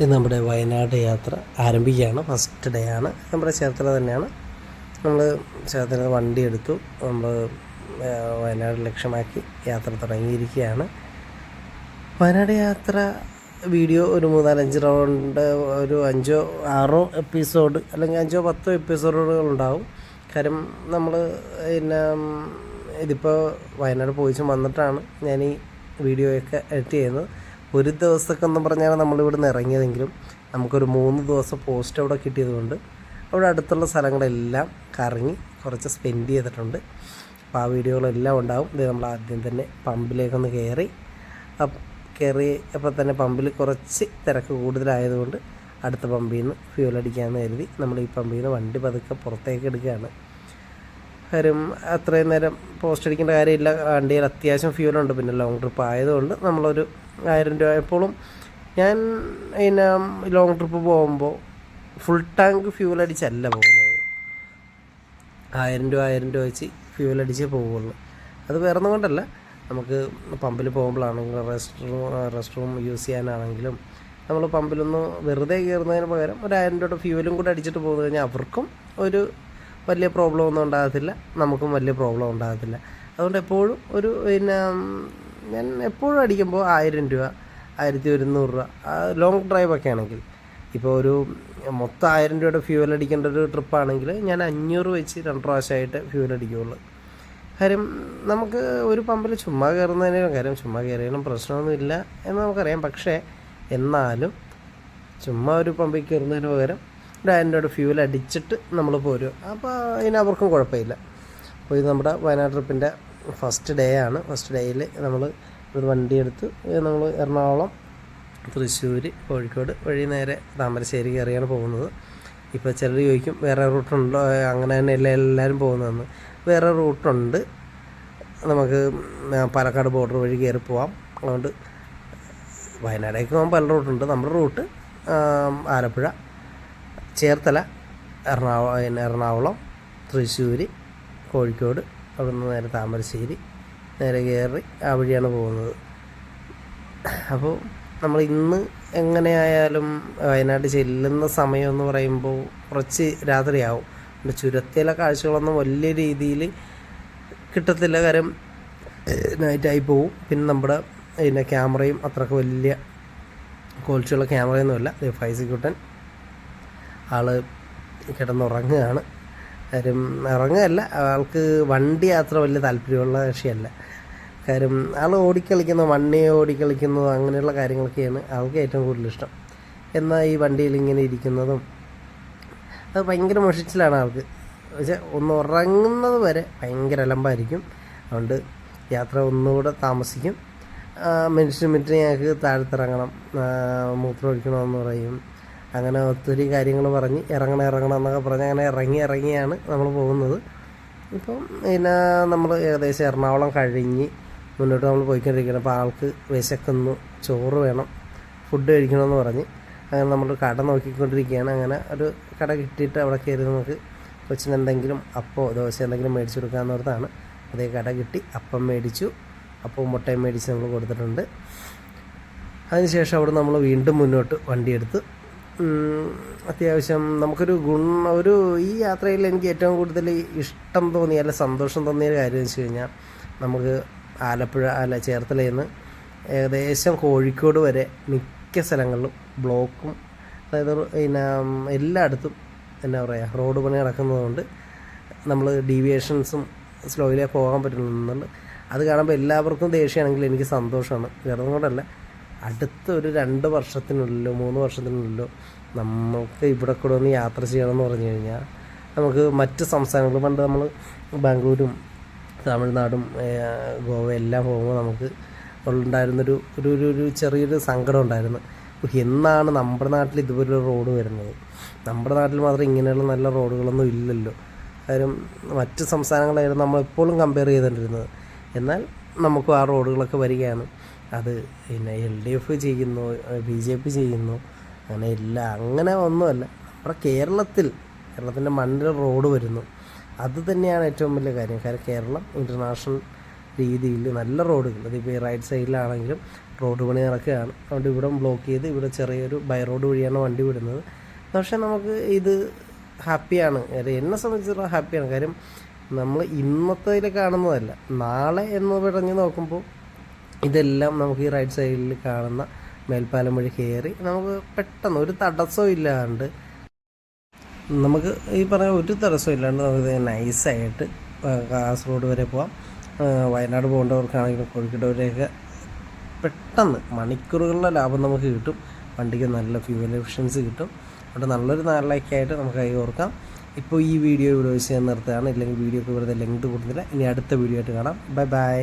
ഇത് നമ്മുടെ വയനാട് യാത്ര ആരംഭിക്കുകയാണ്. ഫസ്റ്റ് ഡേ ആണ്. നമ്മുടെ ചേർത്തല തന്നെയാണ്. നമ്മൾ ചേർത്തല വണ്ടി എടുത്തു. നമ്മൾ വയനാട് ലക്ഷ്യമാക്കി യാത്ര തുടങ്ങിയിരിക്കുകയാണ്. വയനാട് യാത്ര വീഡിയോ ഒരു മൂന്നാലഞ്ച് റൗണ്ട് ഒരു അഞ്ചോ ആറോ എപ്പിസോഡ് അല്ലെങ്കിൽ അഞ്ചോ പത്തോ എപ്പിസോഡുകൾ ഉണ്ടാവും. കാര്യം നമ്മൾ പിന്നെ ഇതിപ്പോൾ വയനാട് പോയിച്ചും വന്നിട്ടാണ് ഞാൻ ഈ വീഡിയോയൊക്കെ എഡിറ്റ് ചെയ്യുന്നത്. ഒരു ദിവസമൊക്കെ എന്ന് പറഞ്ഞാൽ നമ്മളിവിടെ നിന്ന് ഇറങ്ങിയതെങ്കിലും നമുക്കൊരു മൂന്ന് ദിവസം പോസ്റ്റ് അവിടെ കിട്ടിയതുകൊണ്ട് അവിടെ അടുത്തുള്ള സ്ഥലങ്ങളെല്ലാം കറങ്ങി കുറച്ച് സ്പെൻഡ് ചെയ്തിട്ടുണ്ട്. അപ്പോൾ ആ വീഡിയോകളെല്ലാം ഉണ്ടാവും. ഇത് നമ്മൾ ആദ്യം തന്നെ പമ്പിലേക്കൊന്ന് കയറി. കയറി അപ്പോൾ തന്നെ പമ്പിൽ കുറച്ച് തിരക്ക് കൂടുതലായതുകൊണ്ട് അടുത്ത പമ്പിൽ നിന്ന് ഫ്യൂൽ അടിക്കാമെന്ന് കരുതി നമ്മൾ ഈ പമ്പിൽ നിന്ന് വണ്ടി പതുക്കെ പുറത്തേക്ക് എടുക്കുകയാണ്. കാര്യം അത്രയും നേരം പോസ്റ്റ് അടിക്കേണ്ട കാര്യമില്ല. വണ്ടിയിൽ അത്യാവശ്യം ഫ്യൂലുണ്ട് പിന്നെ ലോങ് ട്രിപ്പ് ആയതുകൊണ്ട് നമ്മളൊരു ആയിരം രൂപ എപ്പോഴും ഞാൻ പിന്നെ ലോങ് ട്രിപ്പ് പോകുമ്പോൾ ഫുൾ ടാങ്ക് ഫ്യൂൽ അടിച്ചല്ല പോകുന്നത്. ആയിരം രൂപ ആയിരം രൂപ വെച്ച് ഫ്യൂൽ അടിച്ചേ പോവുള്ളൂ. അത് വേറെ കൊണ്ടല്ല. നമുക്ക് പമ്പിൽ പോകുമ്പോഴാണെങ്കിലും rest room rest room use ചെയ്യാനാണെങ്കിലും നമ്മൾ പമ്പിലൊന്ന് വെറുതെ കയറുന്നതിന് പകരം ഒരു ആയിരം രൂപയുടെ ഫ്യൂലും കൂടെ അടിച്ചിട്ട് പോകുന്നു കഴിഞ്ഞാൽ അവർക്കും ഒരു വലിയ പ്രോബ്ലം ഒന്നും ഉണ്ടാകത്തില്ല. നമുക്കും വലിയ പ്രോബ്ലം ഉണ്ടാകത്തില്ല. അതുകൊണ്ട് എപ്പോഴും ഒരു പിന്നെ ഞാൻ എപ്പോഴും അടിക്കുമ്പോൾ ആയിരം രൂപ ആയിരത്തി ഒരുന്നൂറ് രൂപ ലോങ് ഡ്രൈവൊക്കെ ആണെങ്കിൽ. ഇപ്പോൾ ഒരു മൊത്തം ആയിരം രൂപയുടെ ഫ്യൂവൽ അടിക്കേണ്ട ഒരു ട്രിപ്പാണെങ്കിൽ ഞാൻ അഞ്ഞൂറ് വെച്ച് രണ്ട് പ്രാവശ്യമായിട്ട് ഫ്യൂവൽ അടിക്കുകയുള്ളൂ കാര്യം നമുക്ക് ഒരു പമ്പിൽ ചുമ്മാ കയറുന്നതിനും കാര്യം ചുമ്മാ കയറിയാലും പ്രശ്നമൊന്നുമില്ല എന്ന് നമുക്കറിയാം. പക്ഷേ എന്നാലും ചുമ്മാ ഒരു പമ്പിൽ കയറുന്നതിന് പകരം രൂപയുടെ ഫ്യൂവൽ അടിച്ചിട്ട് നമ്മൾ പോരും അപ്പോൾ അതിന് അവർക്കും കുഴപ്പമില്ല. അപ്പോൾ ഇത് നമ്മുടെ വയനാട് ട്രിപ്പിന്റെ ഫസ്റ്റ് ഡേ ആണ്. ഫസ്റ്റ് ഡേയിൽ നമ്മൾ ഒരു വണ്ടി എടുത്ത് നമ്മൾ എറണാകുളം തൃശ്ശൂർ കോഴിക്കോട് വഴി നേരെ താമരശ്ശേരി കയറിയാണ് പോകുന്നത്. ഇപ്പോൾ ചിലർ ചോദിക്കും വേറെ റൂട്ടുണ്ടോ അങ്ങനെ തന്നെ അല്ലേ എല്ലാവരും പോകുന്നതെന്ന്. വേറെ റൂട്ടുണ്ട് നമുക്ക് പാലക്കാട് ബോർഡർ വഴി കയറി പോവാം. അതുകൊണ്ട് വയനാടേക്ക് പോകാൻ പല റൂട്ടുണ്ട് നമ്മുടെ റൂട്ട് ആലപ്പുഴ ചേർത്തല എറണാകുളം പിന്നെ എറണാകുളം തൃശ്ശൂർ കോഴിക്കോട് അവിടെ നിന്ന് നേരെ താമരശ്ശേരി നേരെ കയറി ആ വഴിയാണ് പോകുന്നത്. അപ്പോൾ നമ്മൾ ഇന്ന് എങ്ങനെയായാലും വയനാട് ചെല്ലുന്ന സമയം എന്ന് പറയുമ്പോൾ കുറച്ച് രാത്രിയാവും. പിന്നെ ചുരത്തിലെ കാഴ്ചകളൊന്നും വലിയ രീതിയിൽ കിട്ടത്തില്ല. കാര്യം നൈറ്റായി പോവും. പിന്നെ നമ്മുടെ പിന്നെ ക്യാമറയും അത്രയ്ക്ക് വലിയ ക്വാളിറ്റിയുള്ള ക്യാമറയൊന്നുമല്ല. ഫൈസിക്കുട്ടൻ ആൾ കിടന്നുറങ്ങുകയാണ്. കാര്യം ഇറങ്ങുകയല്ല ആൾക്ക് വണ്ടി യാത്ര വലിയ താല്പര്യമുള്ള കക്ഷിയല്ല. കാര്യം ആൾ ഓടിക്കളിക്കുന്ന വണ്ടി ഓടിക്കളിക്കുന്നത് അങ്ങനെയുള്ള കാര്യങ്ങളൊക്കെയാണ് ആൾക്ക് ഏറ്റവും കൂടുതൽ ഇഷ്ടം. എന്നാൽ ഈ വണ്ടിയിൽ ഇങ്ങനെ ഇരിക്കുന്നതും അത് ഭയങ്കര മുഷിച്ചിലാണ് ആൾക്ക്. പക്ഷേ ഒന്ന് ഉറങ്ങുന്നത് വരെ ഭയങ്കര അലമ്പായിരിക്കും. അതുകൊണ്ട് യാത്ര ഒന്നുകൂടെ താമസിക്കും. മിനിറ്റ് മിനിറ്റ് ഞങ്ങൾക്ക് താഴത്തിറങ്ങണം. മൂത്രം ഒഴിക്കണമെന്ന് പറയും. അങ്ങനെ ഒത്തിരി കാര്യങ്ങൾ പറഞ്ഞ് ഇറങ്ങണം ഇറങ്ങണം എന്നൊക്കെ പറഞ്ഞ് അങ്ങനെ ഇറങ്ങി ഇറങ്ങിയാണ് നമ്മൾ പോകുന്നത്. ഇപ്പം പിന്നെ നമ്മൾ ഏകദേശം എറണാകുളം കഴിഞ്ഞ് മുന്നോട്ട് നമ്മൾ പോയിക്കൊണ്ടിരിക്കണം അപ്പോൾ ആൾക്ക് വിശക്കുന്നു ചോറ് വേണം ഫുഡ് കഴിക്കണമെന്ന് പറഞ്ഞ് അങ്ങനെ നമ്മൾ കട നോക്കിക്കൊണ്ടിരിക്കുകയാണ്. അങ്ങനെ ഒരു കട കിട്ടിയിട്ട് അവിടെ കയറി നമുക്ക് കൊച്ചിന് എന്തെങ്കിലും അപ്പോ ദോശ എന്തെങ്കിലും മേടിച്ചു കൊടുക്കാമെന്ന് ഓർത്താണ്. അതേ കട കിട്ടി അപ്പം മേടിച്ചു അപ്പവും മുട്ടയും മേടിച്ച് നമ്മൾ കൊടുത്തിട്ടുണ്ട്. അതിനുശേഷം അവിടെ നമ്മൾ വീണ്ടും മുന്നോട്ട് വണ്ടിയെടുത്ത് അത്യാവശ്യം നമുക്കൊരു ഗുണ ഒരു ഈ യാത്രയിൽ എനിക്ക് ഏറ്റവും കൂടുതൽ ഇഷ്ടം തോന്നിയ അല്ല സന്തോഷം തോന്നിയ കാര്യം വെച്ച് കഴിഞ്ഞാൽ നമുക്ക് ആലപ്പുഴ അല്ല ചേർത്തലയിൽ നിന്ന് ഏകദേശം കോഴിക്കോട് വരെ മിക്ക സ്ഥലങ്ങളിലും ബ്ലോക്കും അതായത് പിന്നെ എല്ലായിടത്തും എന്നാ പറയുക റോഡ് പണി നടക്കുന്നതുകൊണ്ട് നമ്മൾ ഡീവിയേഷൻസും സ്ലോയിലേ പോകാൻ പറ്റുന്നുണ്ട്. അത് കാണുമ്പോൾ എല്ലാവർക്കും ദേഷ്യമാണെങ്കിൽ എനിക്ക് സന്തോഷമാണ് വേറെ കൊണ്ടല്ല. അടുത്ത ഒരു രണ്ട് വർഷത്തിനുള്ളിലോ മൂന്ന് വർഷത്തിനുള്ളിലോ നമുക്ക് ഇവിടെ കൂടെ ഒന്ന് യാത്ര ചെയ്യണമെന്ന് പറഞ്ഞു കഴിഞ്ഞാൽ നമുക്ക് മറ്റ് സംസ്ഥാനങ്ങൾ പണ്ട് നമ്മൾ ബാംഗ്ലൂരും തമിഴ്നാടും ഗോവ എല്ലാം പോകുമ്പോൾ നമുക്ക് ഉണ്ടായിരുന്നൊരു ഒരു ഒരു ഒരു ചെറിയൊരു സങ്കടം ഉണ്ടായിരുന്നു. എന്നാണ് നമ്മുടെ നാട്ടിൽ ഇതുപോലെ റോഡ് വരുന്നത്? നമ്മുടെ നാട്ടിൽ മാത്രം ഇങ്ങനെയുള്ള നല്ല റോഡുകളൊന്നും ഇല്ലല്ലോ. കാര്യം മറ്റ് സംസ്ഥാനങ്ങളായിരുന്നു നമ്മളെപ്പോഴും കമ്പയർ ചെയ്തുകൊണ്ടിരുന്നത്. എന്നാൽ നമുക്കും ആ റോഡുകളൊക്കെ വരികയാണ്. അത് പിന്നെ എൽ ഡി എഫ് ചെയ്യുന്നു ബി ജെ പി ചെയ്യുന്നു അങ്ങനെ ഇല്ല അങ്ങനെ ഒന്നുമല്ല. നമ്മുടെ കേരളത്തിൽ കേരളത്തിന്റെ മണ്ണിൽ റോഡ് വരുന്നു. അത് തന്നെയാണ് ഏറ്റവും വലിയ കാര്യം. കാരണം കേരളം ഇന്റർനാഷണൽ രീതിയിൽ നല്ല റോഡുകൾ. അതിപ്പോൾ ഈ റൈറ്റ് സൈഡിലാണെങ്കിലും റോഡ് പണി നടക്കുകയാണ്. അതുകൊണ്ട് ഇവിടെ ബ്ലോക്ക് ചെയ്ത് ഇവിടെ ചെറിയൊരു ബൈ റോഡ് വഴിയാണ് വണ്ടി വിടുന്നത്. പക്ഷേ നമുക്ക് ഇത് ഹാപ്പിയാണ് കാര്യം എന്നെ സംബന്ധിച്ചിടത്തോളം ഹാപ്പിയാണ് കാര്യം നമ്മൾ ഇന്നത്തേതിൽ കാണുന്നതല്ല. നാളെ എന്ന് പറഞ്ഞ് നോക്കുമ്പോൾ ഇതെല്ലാം നമുക്ക് ഈ റൈറ്റ് സൈഡിൽ കാണുന്ന മേൽപ്പാലം വഴി കയറി നമുക്ക് പെട്ടെന്ന് ഒരു തടസ്സവും ഇല്ലാണ്ട് നമുക്ക് ഈ പറഞ്ഞ ഒരു തടസ്സവും ഇല്ലാണ്ട് നമുക്ക് നൈസായിട്ട് കാസർഗോഡ് വരെ പോവാം. വയനാട് പോകേണ്ടവർക്കാണെങ്കിലും കോഴിക്കോട് വരെയൊക്കെ പെട്ടെന്ന് മണിക്കൂറുകളുടെ ലാഭം നമുക്ക് കിട്ടും. വണ്ടിക്ക് നല്ല ഫ്യൂവൽ എഫിഷ്യൻസി കിട്ടും. അവിടെ നല്ലൊരു നാളിലേക്ക് ആയിട്ട് നമുക്ക് കൈ ഓർക്കാം. ഇപ്പോൾ ഈ വീഡിയോ ഇവിടെ വെച്ച് ഞാൻ നിർത്തുകയാണ്. ഇല്ലെങ്കിൽ വീഡിയോ ഒക്കെ വെറുതെ ലെങ്ത് കൊടുത്തില്ല ഇനി അടുത്ത വീഡിയോ ആയിട്ട് കാണാം. Bye bye